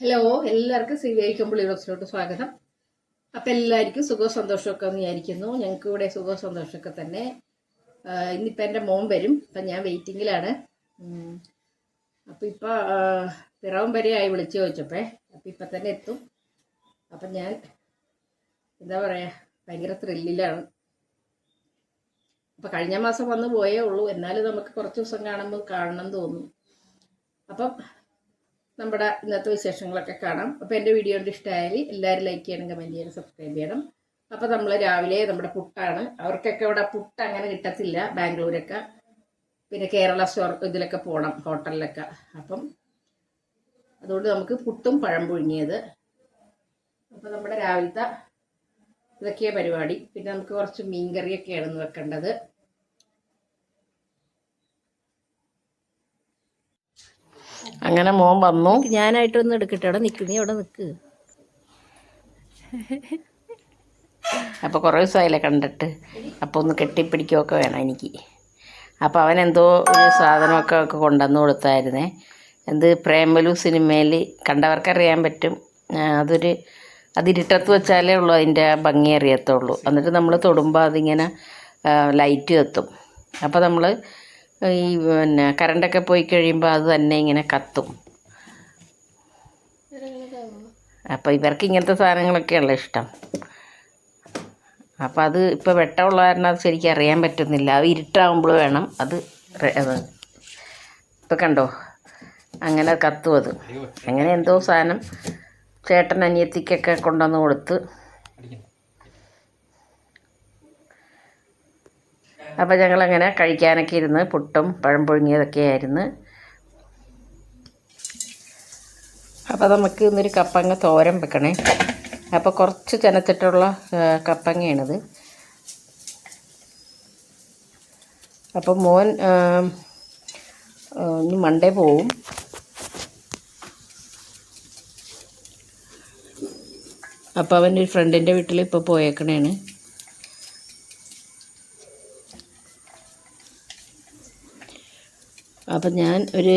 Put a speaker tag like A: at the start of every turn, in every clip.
A: Hello എല്ലാവർക്കും C I കമ്പിളി സ്വാഗതം. അപ്പം എല്ലാവർക്കും സുഖവും സന്തോഷമൊക്കെ വിചാരിക്കുന്നു. ഞങ്ങൾക്ക് ഇവിടെ സുഖവും സന്തോഷമൊക്കെ തന്നെ. ഇന്നിപ്പോൾ എന്റെ മോൻ വരും. അപ്പം ഞാൻ വെയിറ്റിങ്ങിലാണ്. അപ്പം ഇപ്പോൾ പിറവം വരെ ആയി വിളിച്ചു ചോദിച്ചപ്പേ അപ്പം ഇപ്പം തന്നെ എത്തും. അപ്പം ഞാൻ എന്താ പറയുക ഭയങ്കര ത്രില്ലിലാണ് അപ്പം കഴിഞ്ഞ മാസം വന്ന് പോയേ ഉള്ളൂ. എന്നാലും നമുക്ക് കുറച്ച് ദിവസം കാണുമ്പോൾ കാണണം തോന്നും അപ്പം നമ്മുടെ ഇന്നത്തെ വിശേഷങ്ങളൊക്കെ കാണാം. അപ്പോൾ എന്റെ വീഡിയോ കൊണ്ട് എല്ലാവരും ലൈക്ക് ചെയ്യണം കമന്റ് ചെയ്യണം സബ്സ്ക്രൈബ് ചെയ്യണം. അപ്പോൾ നമ്മൾ രാവിലെ നമ്മുടെ പുട്ടാണ്. അവർക്കൊക്കെ ഇവിടെ പുട്ട് അങ്ങനെ കിട്ടത്തില്ല ബാംഗ്ലൂരൊക്കെ. പിന്നെ കേരള സ്റ്റോർ ഇതിലൊക്കെ പോകണം ഹോട്ടലിലൊക്കെ. അപ്പം അതുകൊണ്ട് നമുക്ക് പുട്ടും പഴം പുഴുങ്ങിയത് അപ്പോൾ നമ്മുടെ രാവിലത്തെ ഇതൊക്കെയാ പരിപാടി. പിന്നെ നമുക്ക് കുറച്ച് മീൻകറിയൊക്കെയാണ് ഇന്ന് വെക്കേണ്ടത്.
B: അങ്ങനെ മോൻ വന്നു.
A: ഞാനായിട്ടൊന്നും എടുക്കട്ടെ. അവിടെ നിക്ക് നീ അവിടെ നിൽക്ക്
B: അപ്പോൾ കുറേ ദിവസമായില്ലേ കണ്ടിട്ട്. അപ്പോൾ ഒന്ന് കെട്ടിപ്പിടിക്കുകയൊക്കെ വേണം എനിക്ക്. അപ്പോൾ അവൻ എന്തോ ഒരു സാധനമൊക്കെ ഒക്കെ കൊണ്ടുവന്ന് കൊടുത്തായിരുന്നേ. എന്ത് പ്രേമലു സിനിമയിൽ കണ്ടവർക്കറിയാൻ പറ്റും. അതൊരു അതിരിട്ടത്ത് വെച്ചാലേ ഉള്ളൂ അതിന്റെ ഭംഗി അറിയത്തുള്ളൂ. എന്നിട്ട് നമ്മൾ തൊടുമ്പോൾ അതിങ്ങനെ ലൈറ്റ് എത്തും. അപ്പോൾ നമ്മൾ ഈ പിന്നെ കറണ്ടൊക്കെ പോയി കഴിയുമ്പോൾ അത് തന്നെ ഇങ്ങനെ കത്തും. അപ്പോൾ ഇവർക്ക് ഇങ്ങനത്തെ സാധനങ്ങളൊക്കെയുള്ള ഇഷ്ടം. അപ്പോൾ അത് ഇപ്പോൾ വെട്ടമുള്ള കാരണം അത് ശരിക്കും അറിയാൻ പറ്റുന്നില്ല. അത് ഇരുട്ടാകുമ്പോൾ വേണം അത് ഇപ്പം കണ്ടോ? അങ്ങനെ കത്തും അത്. അങ്ങനെ എന്തോ സാധനം ചേട്ടൻ അനിയത്തിക്കൊക്കെ കൊണ്ടുവന്ന് കൊടുത്ത് അപ്പോൾ ഞങ്ങളങ്ങനെ കഴിക്കാനൊക്കെ ഇരുന്ന് പുട്ടും പഴം പുഴുങ്ങിയതൊക്കെ ആയിരുന്നു. അപ്പോൾ നമുക്ക് ഇന്നൊരു കപ്പങ്ങ തോരൻ വെക്കണേ. അപ്പോൾ കുറച്ച് ചെനത്തിട്ടുള്ള കപ്പങ്ങയാണിത്. അപ്പോൾ മോൻ ഇനി മണ്ടേ പോവും. അപ്പോൾ അവന്റെ ഒരു ഫ്രണ്ടിന്റെ വീട്ടിൽ ഇപ്പോൾ പോയേക്കണേണ്. അപ്പം ഞാൻ ഒരു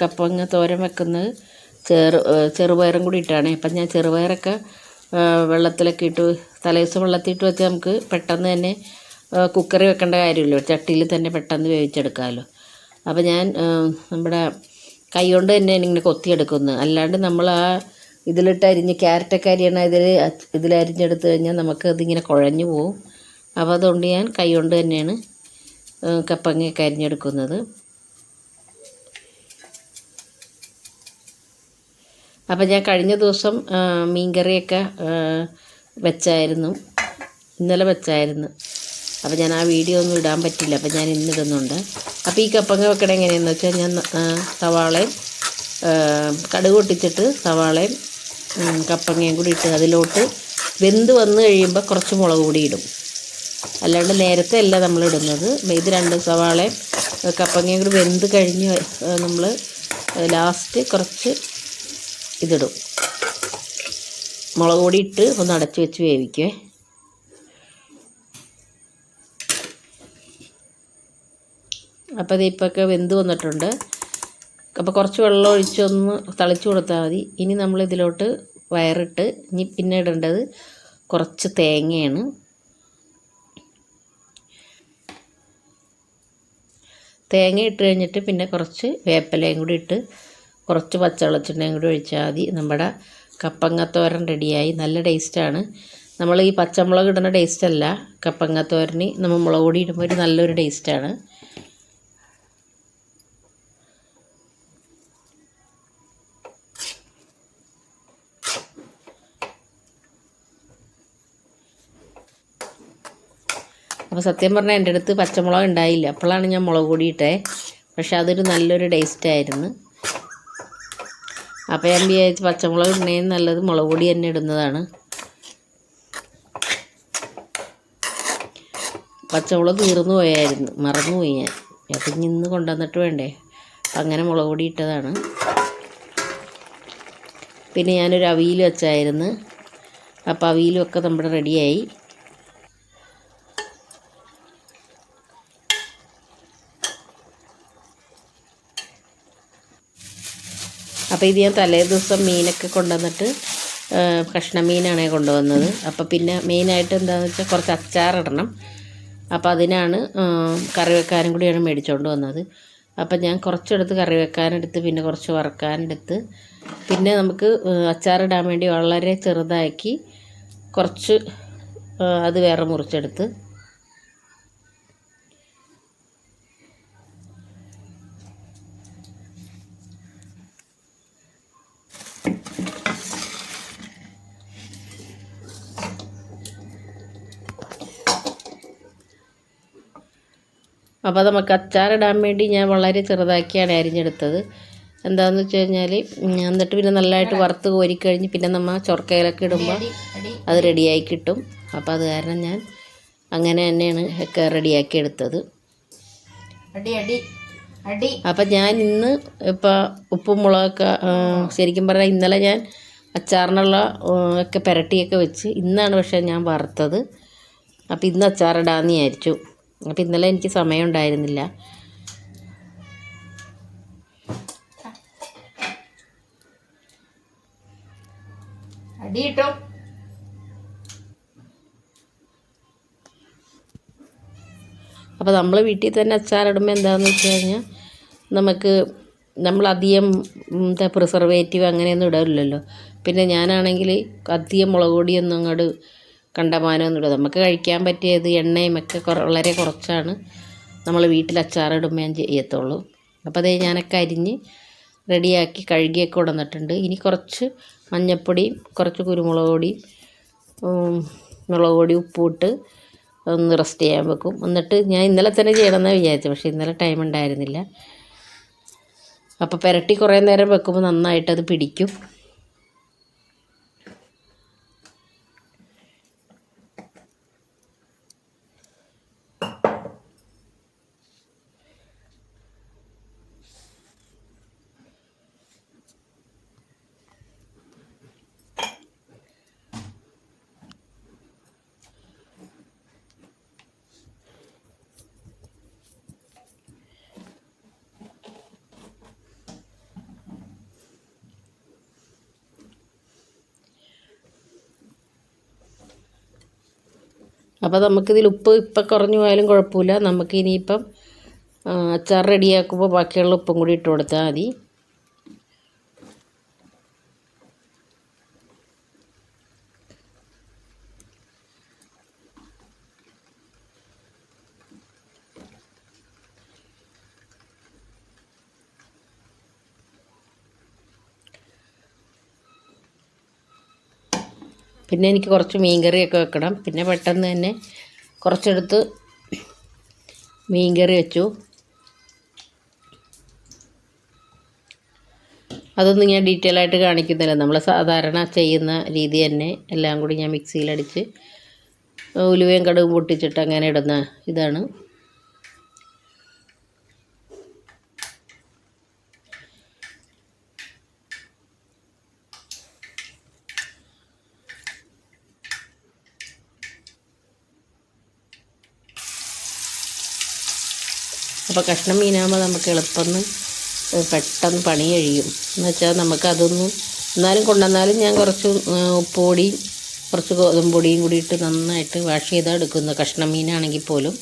B: കപ്പങ്ങ തോരൻ വെക്കുന്നത് ചെറു ചെറുപയറും കൂടി ഇട്ടാണ്. അപ്പം ഞാൻ ചെറുപയറൊക്കെ വെള്ളത്തിലൊക്കെ ഇട്ട് തലേദിവസം വെള്ളത്തിലിട്ട് വെച്ചാൽ നമുക്ക് പെട്ടെന്ന് തന്നെ കുക്കറി വെക്കേണ്ട കാര്യമില്ല. ചട്ടിയിൽ തന്നെ പെട്ടെന്ന് വേവിച്ചെടുക്കാമല്ലോ. അപ്പം ഞാൻ നമ്മുടെ കൈ കൊണ്ട് തന്നെ ഇങ്ങനെ കൊത്തിയെടുക്കുന്നു. അല്ലാണ്ട് നമ്മൾ ആ ഇതിലിട്ട് അരിഞ്ഞ് ക്യാരറ്റൊക്കെ അരിയണ ഇതിൽ ഇതിൽ അരിഞ്ഞെടുത്ത് കഴിഞ്ഞാൽ നമുക്ക് അതിങ്ങനെ കുഴഞ്ഞു പോവും. അപ്പോൾ അതുകൊണ്ട് ഞാൻ കൈ കൊണ്ട് തന്നെയാണ് കപ്പങ്ങയൊക്കെ അരിഞ്ഞെടുക്കുന്നത്. അപ്പം ഞാൻ കഴിഞ്ഞ ദിവസം മീൻകറിയൊക്കെ വെച്ചായിരുന്നു. ഇന്നലെ വെച്ചായിരുന്നു. അപ്പോൾ ഞാൻ ആ വീഡിയോ ഒന്നും ഇടാൻ പറ്റില്ല. അപ്പോൾ ഞാൻ ഇന്നിടുന്നുണ്ട് അപ്പോൾ ഈ കപ്പങ്ങ വെക്കണ എങ്ങനെയാണെന്ന് വെച്ചാൽ ഞാൻ സവാളയും കടുക് പൊട്ടിച്ചിട്ട് സവാളയും കപ്പങ്ങയും കൂടി ഇട്ട് അതിലോട്ട് വെന്ത് വന്ന് കഴിയുമ്പോൾ കുറച്ച് മുളക് പൊടി ഇടും. അല്ലാണ്ട് നേരത്തെ അല്ല നമ്മൾ ഇടുന്നത്. ഇത് രണ്ട് സവാളയും കപ്പങ്ങയും കൂടി വെന്ത് കഴിഞ്ഞ് നമ്മൾ ലാസ്റ്റ് കുറച്ച് ഇതിടും. മുളക് പൊടി ഇട്ട് ഒന്ന് അടച്ചു വെച്ച് വേവിക്കേ അപ്പോൾ ഇത് ഇപ്പൊക്കെ വെന്ത് വന്നിട്ടുണ്ട്. അപ്പോൾ കുറച്ച് വെള്ളം ഒഴിച്ചൊന്ന് തളിച്ചു കൊടുത്താൽ മതി. ഇനി നമ്മൾ ഇതിലോട്ട് വയറിട്ട് ഇനി പിന്നെ ഇടേണ്ടത് കുറച്ച് തേങ്ങയാണ്. തേങ്ങ ഇട്ട് കഴിഞ്ഞിട്ട് പിന്നെ കുറച്ച് വേപ്പിലയും കൂടി ഇട്ട് കുറച്ച് പച്ചവെളിച്ചെണ്ണയും കൂടി ഒഴിച്ചാൽ മതി. നമ്മുടെ കപ്പങ്ങത്തോരൻ റെഡിയായി. നല്ല ടേസ്റ്റാണ്. നമ്മൾ ഈ പച്ചമുളക് ഇടുന്ന ടേസ്റ്റ് അല്ല. കപ്പങ്ങത്തോരന് നമ്മൾ മുളക് പൊടി ഇടുമ്പോൾ ഒരു നല്ലൊരു ടേസ്റ്റാണ്. അപ്പോൾ സത്യം പറഞ്ഞാൽ എന്റെ അടുത്ത് പച്ചമുളക് ഉണ്ടായില്ല. അപ്പോഴാണ് ഞാൻ മുളക് പൊടി ഇട്ടേ. പക്ഷെ അതൊരു നല്ലൊരു ടേസ്റ്റ് ആയിരുന്നു. അപ്പോൾ ഞാൻ വിചാരിച്ച് പച്ചമുളക് ഇടുന്നതിന് നല്ലത് മുളക് പൊടി തന്നെ ഇടുന്നതാണ്. പച്ചമുളക് തീർന്നു പോയായിരുന്നു. മറന്നു പോയി ഞാൻ. അപ്പം ഇനി ഇന്ന് കൊണ്ടുവന്നിട്ട് വേണ്ടേ? അങ്ങനെ മുളക് പൊടി ഇട്ടതാണ്. പിന്നെ ഞാനൊരു അവിയിൽ വെച്ചായിരുന്നു. അപ്പോൾ അവിയിലും ഒക്കെ നമ്മുടെ റെഡിയായി. അപ്പോൾ ഇത് ഞാൻ തലേ ദിവസം മീനൊക്കെ കൊണ്ടുവന്നിട്ട് കഷ്ണ മീനാണ് കൊണ്ടുവന്നത്. അപ്പോൾ പിന്നെ മെയിനായിട്ട് എന്താണെന്ന് വെച്ചാൽ കുറച്ച് അച്ചാറിടണം അപ്പോൾ അതിനാണ് കറി വെക്കാനും കൂടിയാണ് മേടിച്ചുകൊണ്ട് വന്നത്. അപ്പം ഞാൻ കുറച്ചെടുത്ത് കറി വെക്കാനെടുത്ത് പിന്നെ കുറച്ച് വറക്കാനെടുത്ത് പിന്നെ നമുക്ക് അച്ചാറിടാൻ വേണ്ടി വളരെ ചെറുതാക്കി കുറച്ച് അത് വേറെ മുറിച്ചെടുത്ത് അപ്പോൾ നമുക്ക് അച്ചാറിടാൻ വേണ്ടി ഞാൻ വളരെ ചെറുതാക്കിയാണ് അരിഞ്ഞെടുത്തത്. എന്താണെന്ന് വെച്ച് കഴിഞ്ഞാൽ എന്നിട്ട് പിന്നെ നല്ലതായിട്ട് വറുത്ത് കോരിക്കഴിഞ്ഞ് പിന്നെ നമ്മൾ ചൊറക്കയിലൊക്കെ ഇടുമ്പോൾ അത് റെഡിയായി കിട്ടും. അപ്പോൾ അത് കാരണം ഞാൻ അങ്ങനെ തന്നെയാണ് ഒക്കെ റെഡിയാക്കി എടുത്തത്.
A: അടി അടി
B: അപ്പം ഞാൻ ഇന്ന് ഇപ്പോൾ ഉപ്പും മുളകൊക്കെ ശരിക്കും പറഞ്ഞാൽ ഇന്നലെ ഞാൻ അച്ചാറിനുള്ള ഒക്കെ പുരട്ടിയൊക്കെ വെച്ച് ഇന്നാണ് പക്ഷേ ഞാൻ വറുത്തത്. അപ്പം ഇന്ന് അച്ചാറിടാമെന്ന് വിചാരിച്ചു. അപ്പം ഇന്നലെ എനിക്ക് സമയം ഉണ്ടായിരുന്നില്ല.
A: അപ്പം
B: അപ്പോൾ നമ്മൾ വീട്ടിൽ തന്നെ അച്ചാറിടുമ്പോൾ എന്താണെന്ന് വെച്ച് കഴിഞ്ഞാൽ നമുക്ക് നമ്മളധികം എന്താ പ്രിസർവേറ്റീവ് അങ്ങനെയൊന്നും ഇടില്ലല്ലോ പിന്നെ ഞാനാണെങ്കിൽ അധികം മുളക് പൊടിയൊന്നും അങ്ങോട്ട് കണ്ടമാനമൊന്നും ഇടുക നമുക്ക് കഴിക്കാൻ പറ്റിയത് എണ്ണയും ഒക്കെ വളരെ കുറച്ചാണ്. നമ്മൾ വീട്ടിൽ അച്ചാറിടുമ്പോൾ ചെയ്യത്തുള്ളൂ. അപ്പോൾ അതേ ഞാനൊക്കെ അരിഞ്ഞ് റെഡിയാക്കി കഴുകിയൊക്കെ കൊണ്ടുവന്നിട്ടുണ്ട്. ഇനി കുറച്ച് മഞ്ഞൾപ്പൊടിയും കുറച്ച് കുരുമുളക് പൊടിയും മുളക് പൊടി ഉപ്പിട്ട് ഒന്ന് റെസ്റ്റ് ചെയ്യാൻ വെക്കും. എന്നിട്ട് ഞാൻ ഇന്നലെ തന്നെ ചെയ്യണമെന്നാണ് വിചാരിച്ചത്. പക്ഷേ ഇന്നലെ ടൈം ഉണ്ടായിരുന്നില്ല. അപ്പോൾ പുരട്ടി കുറേ നേരം വെക്കുമ്പോൾ നന്നായിട്ടത് പിടിക്കും. അപ്പോൾ നമുക്കിതിൽ ഉപ്പ് ഇപ്പം കുറഞ്ഞു പോയാലും കുഴപ്പമില്ല. നമുക്ക് ഇനിയിപ്പം അച്ചാർ റെഡിയാക്കുമ്പോൾ ബാക്കിയുള്ള ഉപ്പും കൂടി ഇട്ട് കൊടുത്താൽ മതി. പിന്നെ എനിക്ക് കുറച്ച് മീൻകറിയൊക്കെ വെക്കണം. പിന്നെ പെട്ടെന്ന് തന്നെ കുറച്ചെടുത്ത് മീൻകറി വെച്ചു. അതൊന്നും ഞാൻ ഡീറ്റെയിൽ ആയിട്ട് കാണിക്കുന്നില്ല. നമ്മൾ സാധാരണ ചെയ്യുന്ന രീതി തന്നെ എല്ലാം കൂടി ഞാൻ മിക്സിയിലടിച്ച് ഉലുവയും കടുകും പൊട്ടിച്ചിട്ട് അങ്ങനെ ഇടുന്ന ഇതാണ്. അപ്പോൾ കഷ്ണം മീനാകുമ്പോൾ നമുക്ക് എളുപ്പമെന്ന് പെട്ടെന്ന് പണി കഴിയും. എന്ന് വെച്ചാൽ നമുക്കതൊന്നും എന്നാലും കൊണ്ടുവന്നാലും ഞാൻ കുറച്ച് ഉപ്പുപൊടിയും കുറച്ച് ഗോതമ്പ് പൊടിയും കൂടി ഇട്ട് നന്നായിട്ട് വാഷ് ചെയ്താണ് എടുക്കുന്നത്. കഷ്ണം മീനാണെങ്കിൽ പോലും.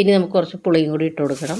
B: പിന്നെ നമുക്ക് കുറച്ച് പുളിയും കൂടി ഇട്ട് കൊടുക്കണം.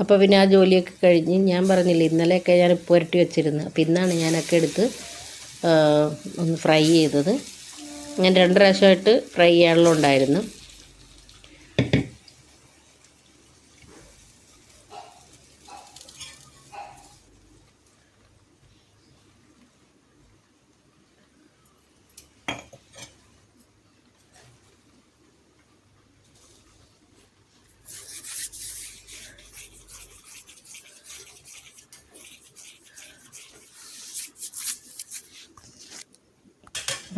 B: അപ്പോൾ പിന്നെ ആ ജോലിയൊക്കെ കഴിഞ്ഞ് ഞാൻ പറഞ്ഞില്ല ഇന്നലെയൊക്കെ ഞാൻ പുരട്ടി വെച്ചിരുന്നു. അപ്പോൾ ഇന്നാണ് ഞാനൊക്കെ എടുത്ത് ഒന്ന് ഫ്രൈ ചെയ്തത്. ഞാൻ രണ്ട് പ്രാവശ്യമായിട്ട് ഫ്രൈ ചെയ്യാനുള്ള ഉണ്ടായിരുന്നു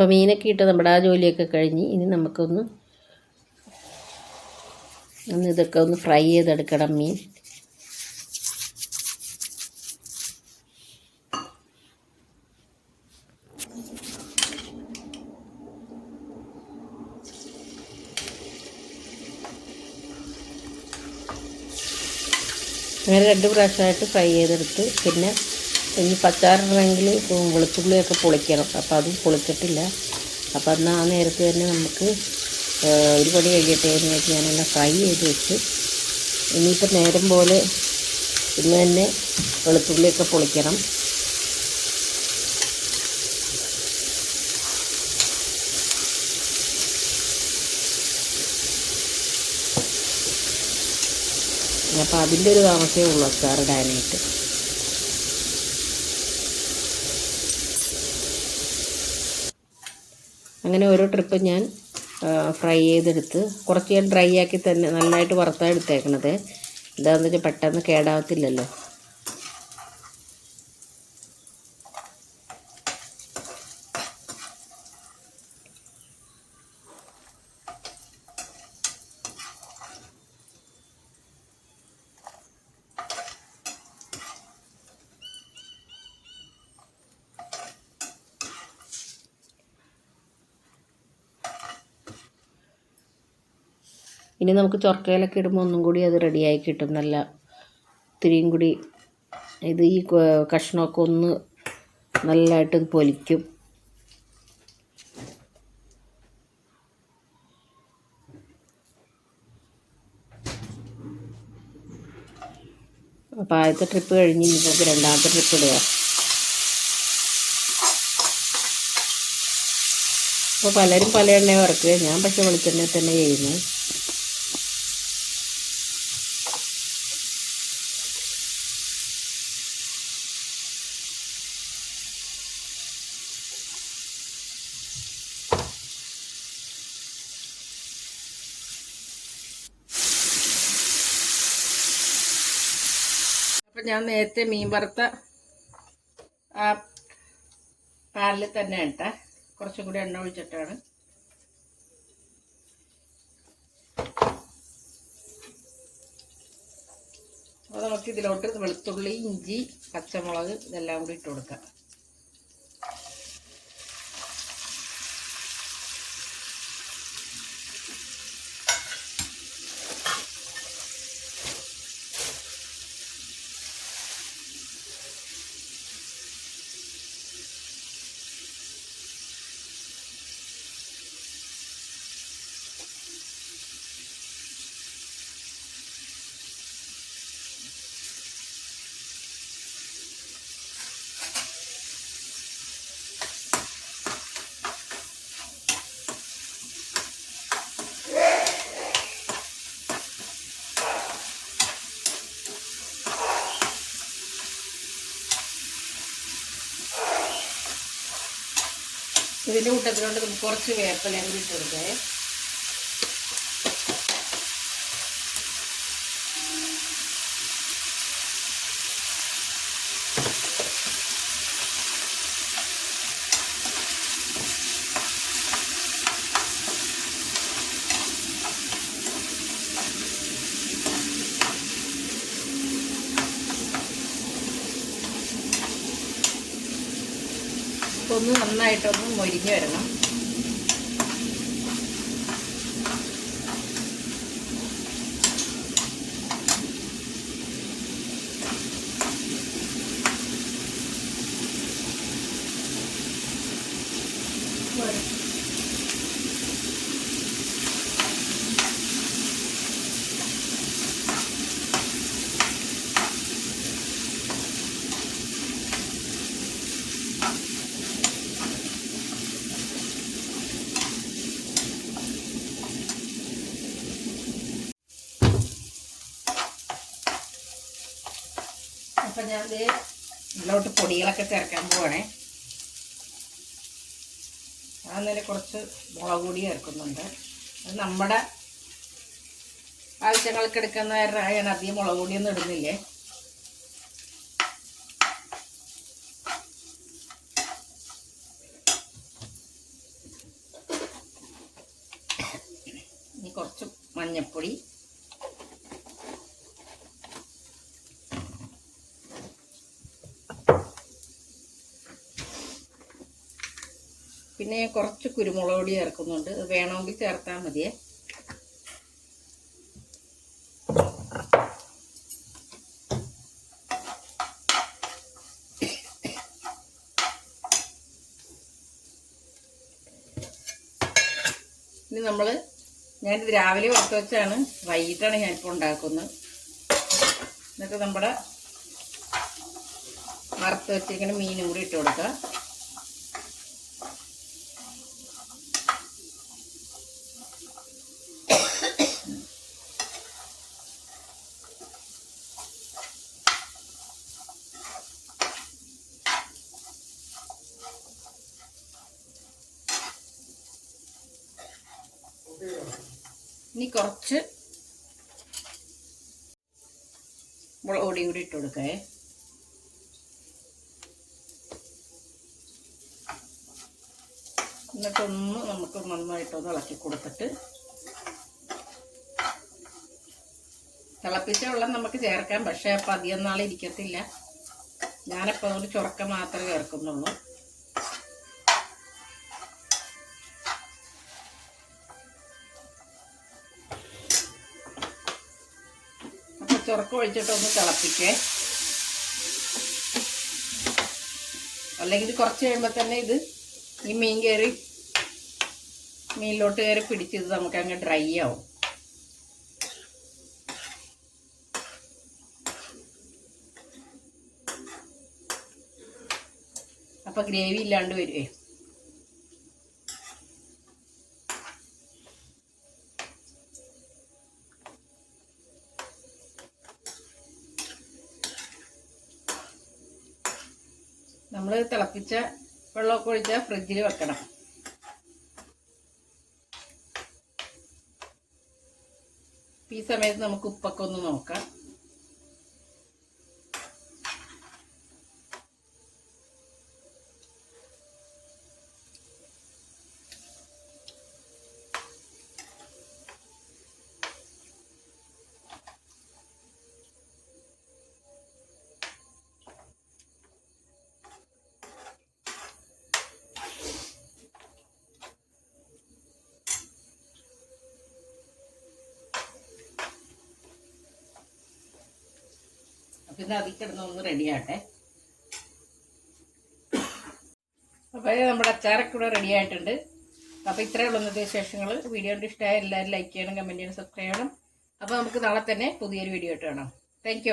B: അപ്പോൾ മീനൊക്കെ ഇട്ട് നമ്മുടെ ആ ജോലിയൊക്കെ കഴിഞ്ഞ് ഇനി നമുക്കൊന്ന് ഒന്ന് ഇതൊക്കെ ഒന്ന് ഫ്രൈ ചെയ്തെടുക്കണം മീൻ. അങ്ങനെ രണ്ട് പ്രാവശ്യമായിട്ട് ഫ്രൈ ചെയ്തെടുത്ത് പിന്നെ ഇനി പച്ചാറിടണമെങ്കിൽ വെളുത്തുള്ളിയൊക്കെ പൊളിക്കണം. അപ്പോൾ അതും പൊളിച്ചിട്ടില്ല. അപ്പോൾ എന്നാൽ ആ നേരത്ത് തന്നെ നമുക്ക് ഒരു പണി കഴിയട്ടെ എന്ന് വെച്ച് ഞാനെല്ലാം ഫ്രൈ ചെയ്ത് വെച്ച്. ഇനിയിപ്പോൾ നേരം പോലെ ഇന്ന് തന്നെ വെളുത്തുള്ളിയൊക്കെ പൊളിക്കണം. അപ്പോൾ അതിന്റെ ഒരു താമസമേ ഉള്ളൂ അച്ചാറിടാനായിട്ട് അങ്ങനെ ഓരോ ട്രിപ്പ് ഞാൻ ഫ്രൈ ചെയ്തെടുത്ത് കുറച്ച് ഞാൻ ഡ്രൈ ആക്കി തന്നെ നന്നായിട്ട് വറുത്താണ് എടുത്തേക്കണത്. എന്താണെന്ന് വെച്ചാൽ പെട്ടെന്ന് കേടാവത്തില്ലല്ലോ. ഇനി നമുക്ക് ചൊർക്കയിലൊക്കെ ഇടുമ്പോൾ ഒന്നും കൂടി അത് റെഡിയായി കിട്ടും. നല്ല ഇത്തിരിയും കൂടി ഇത് ഈ കഷ്ണമൊക്കെ ഒന്ന് നല്ലതായിട്ട് പൊലിക്കും. അപ്പോൾ ആദ്യത്തെ ട്രിപ്പ് കഴിഞ്ഞ് നമുക്ക് രണ്ടാമത്തെ ട്രിപ്പ് ഇടുക. അപ്പോൾ പലരും പല എണ്ണയും വറക്കുക ഞാൻ പക്ഷേ വെളിച്ചെണ്ണ തന്നെ ചെയ്യുന്നത്.
A: അപ്പം ഞാൻ നേരത്തെ മീൻ വറുത്ത ആ പാലിൽ തന്നെ ഇട്ട. കുറച്ചും കൂടി എണ്ണ ഒഴിച്ചിട്ടാണ്. അപ്പോൾ നമുക്ക് ഇതിലോട്ട് വെളുത്തുള്ളി ഇഞ്ചി പച്ചമുളക് ഇതെല്ലാം കൂടി ഇട്ട് കൊടുക്കാം. ഇതിന്റെ കൂട്ടത്തിലോട്ട് നമുക്ക് കുറച്ച് വേപ്പിലയും കൂടി ഇട്ട് കൊടുക്കേ
B: ഒന്ന് നന്നായിട്ടൊന്ന് മൊരിഞ്ഞ് വരണം. അപ്പം ഞാൻ ഇത് ഇതിലോട്ട് പൊടികളൊക്കെ ചേർക്കാൻ പോവാണേ. അന്നേരം കുറച്ച് മുളക് പൊടി ചേർക്കുന്നുണ്ട്. അത് നമ്മുടെ ആവശ്യങ്ങൾക്ക് എടുക്കുന്ന ഞാൻ അധികം മുളക് പൊടിയൊന്നും ഇടുന്നില്ലേ? ഇനി കുറച്ച് മഞ്ഞൾപ്പൊടി പിന്നെ ഞാൻ കുറച്ച് കുരുമുളക് പൊടി ചേർക്കുന്നുണ്ട്. അത് വേണമെങ്കിൽ ചേർത്താൽ മതിയേ. ഇനി നമ്മൾ ഞാനിത് രാവിലെ വറുത്ത് വെച്ചാണ്. വൈകിട്ടാണ് ഞാനിപ്പോൾ ഉണ്ടാക്കുന്നത്. എന്നിട്ട് നമ്മുടെ വറുത്ത് വെച്ചിരിക്കുന്ന മീനും കൂടി ഇട്ട് കൊടുക്കുക. ഇനി കുറച്ച് മുളക് പൊടി കൂടി ഇട്ട് കൊടുക്കേ. എന്നിട്ടൊന്ന് നമുക്ക് നന്നായിട്ടൊന്ന് ഇളക്കി കൊടുത്തിട്ട് തിളപ്പിച്ച വെള്ളം നമുക്ക് ചേർക്കാം. പക്ഷേ അപ്പം അധികം നാൾ ഇരിക്കത്തില്ല ഞാനപ്പോൾ ഒരു ചുറക്ക മാത്രമേ ചേർക്കുന്നുള്ളൂ. അപ്പൊ ചുറക്കം ഒഴിച്ചിട്ടൊന്ന് തിളപ്പിക്കേ. അല്ലെങ്കിൽ കുറച്ച് കഴിയുമ്പോൾ തന്നെ ഇത് ഈ മീൻ കയറി മീനിലോട്ട് കയറി പിടിച്ചത് നമുക്ക് അങ്ങ് ഡ്രൈ ആവും. അപ്പൊ ഗ്രേവി ഇല്ലാണ്ട് വരുവേ നമ്മൾ തിളപ്പിച്ച വെള്ളമൊക്കെ ഒഴിച്ച ഫ്രിഡ്ജിൽ വെക്കണം. ഈ സമയത്ത് നമുക്ക് ഉപ്പൊക്കെ ഒന്ന് നോക്കാം. ഇത് അതിൽ കിടന്നൊന്ന് റെഡിയാട്ടെ അപ്പോൾ നമ്മുടെ അച്ചാറൊക്കെ ഇവിടെ റെഡി ആയിട്ടുണ്ട് അപ്പോൾ ഉള്ളൂ ഇന്നത്തെ വിശേഷങ്ങൾ വീഡിയോ കണ്ട് ഇഷ്ടമായ എല്ലാവരും ലൈക്ക് ചെയ്യണം കമന്റ് ചെയ്യണം സബ്സ്ക്രൈബ് ചെയ്യണം. അപ്പോൾ നമുക്ക് നാളെ തന്നെ പുതിയൊരു വീഡിയോ ആയിട്ട് കാണാം. താങ്ക്